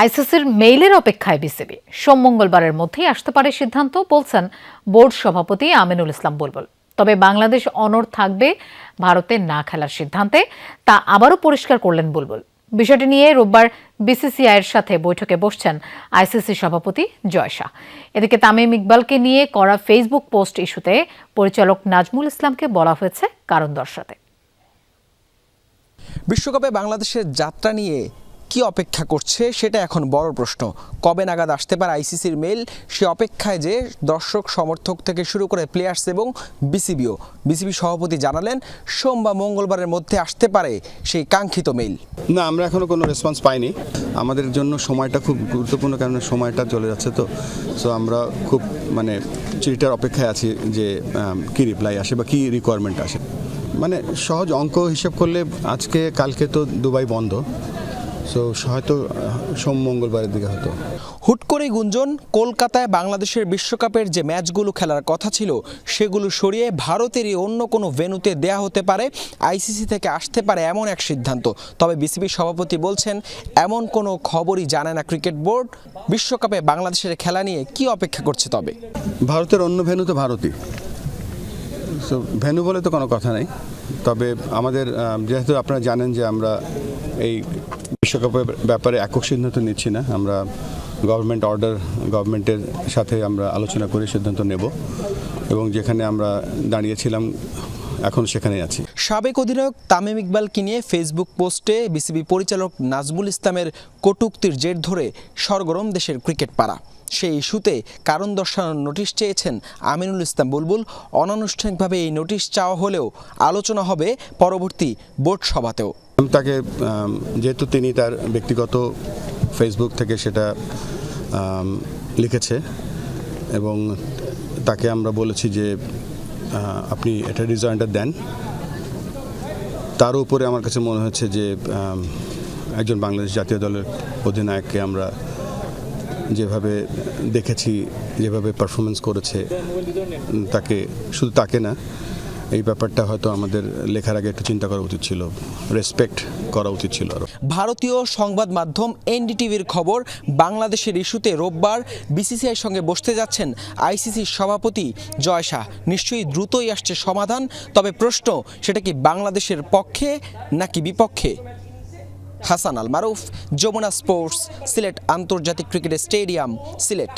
আইসিসির মেইলের অপেক্ষায় বিসিবি। সোম মঙ্গলবারের মধ্যেই আসতে পারে সিদ্ধান্ত, বলছেন বোর্ড সভাপতি আমিনুল ইসলাম বুলবুল। তবে বাংলাদেশ অনড় থাকবে ভারতে না খেলার সিদ্ধান্তে, তা আবারও পরিষ্কার করলেন বুলবুল। বিষয়টি নিয়ে রোববার বিসিসিআইয়ের সাথে বৈঠকে বসছেন আইসিসি সভাপতি জয় শাহ। এদিকে তামিম ইকবালকে নিয়ে করা ফেসবুক পোস্ট ইস্যুতে পরিচালক নাজমুল ইসলামকে বলা হয়েছে কারণ দর্শাতে। বিশ্বকাপে বাংলাদেশের যাত্রা নিয়ে কি অপেক্ষা করছে সেটা এখন বড় প্রশ্ন। কবে নাগাদ আসতে পারে আইসিসির মেল সে অপেক্ষায় যে দর্শক, সমর্থক থেকে শুরু করে প্লেয়ার্স এবং বিসিবিও। বিসিবি সভাপতি জানালেন, সোম বা মঙ্গলবারের মধ্যে আসতে পারে সেই কাঙ্ক্ষিত মেইল। না, আমরা এখনও কোনো রেসপন্স পাইনি। আমাদের জন্য সময়টা খুব গুরুত্বপূর্ণ কারণ সময়টা চলে যাচ্ছে তো। সো আমরা খুব মানে চিঠিটার অপেক্ষায় আছি যে কি রিপ্লাই আসে বা কি রিকোয়ারমেন্ট আসে। মানে সহজ অঙ্ক হিসেব করলে আজকে, কালকে তো দুবাই বন্ধ। সো হয়তো সোম মঙ্গলবারের দিকে হয়তো হুট করে গুঞ্জন কলকাতায় বাংলাদেশের বিশ্বকাপের যে ম্যাচগুলো খেলার কথা ছিল সেগুলো সরিয়ে ভারতেরই অন্য কোনো ভেন্যুতে দেয়া হতে পারে আইসিসি থেকে আসতে পারে এমন এক সিদ্ধান্ত। তবে বিসিবি সভাপতি বলছেন এমন কোনো খবরই জানে না ক্রিকেট বোর্ড। বিশ্বকাপে বাংলাদেশের খেলা নিয়ে কি অপেক্ষা করছে তবে? ভারতের অন্য ভেন্যু তো ভারতই। সো ভেন্যু বলে তো কোনো কথা নেই। তবে আমাদের যেহেতু আপনারা জানেন যে আমরা এই বিশ্বকাপের ব্যাপারে একক সিদ্ধান্ত নিচ্ছি না। আমরা গভর্নমেন্ট অর্ডার গভর্নমেন্টের সাথে আমরা আলোচনা করে সিদ্ধান্ত নেব এবং যেখানে আমরা দাঁড়িয়েছিলাম, এখন সেখানেই আছি। সাবেক অধিনায়ক তামিম ইকবালকে নিয়ে ফেসবুক পোস্টে বিসিবি পরিচালক নাজমুল ইসলামের কটূক্তির জের ধরে সরগরম দেশের ক্রিকেট পাড়া। সেই ইস্যুতে কারণ দর্শানোর নোটিশ চেয়েছেন আমিনুল ইসলাম বুলবুল। অনানুষ্ঠানিকভাবে এই নোটিশ চাওয়া হলেও আলোচনা হবে পরবর্তী বোর্ড সভাতেও। তাকে যেহেতু তিনি তার ব্যক্তিগত ফেসবুক থেকে সেটা লিখেছে এবং তাকে আমরা বলেছি যে আপনি এটা রিজয়েন্টটা দেন। তার উপরে আমার কাছে মনে হচ্ছে যে একজন বাংলাদেশ জাতীয় দলের অধিনায়ককে আমরা যেভাবে দেখেছি, যেভাবে পারফরমেন্স করেছে তাকে, শুধু তাকে না এই ব্যাপারটা হয়তো আমাদের লেখার আগে একটু চিন্তা করা উচিত ছিল রেসপেক্ট করা উচিত ছিল ভারতীয় সংবাদ মাধ্যম এনডিটিভির খবর, বাংলাদেশের ইস্যুতে রোববার বিসিসিআই সঙ্গে বসতে যাচ্ছেন আইসিসির সভাপতি জয় শাহ। নিশ্চয়ই দ্রুতই আসছে সমাধান, তবে প্রশ্ন, সেটা কি বাংলাদেশের পক্ষে নাকি বিপক্ষে? হাসান আল মারুফ, যমুনা স্পোর্টস, সিলেট আন্তর্জাতিক ক্রিকেট স্টেডিয়াম, সিলেট।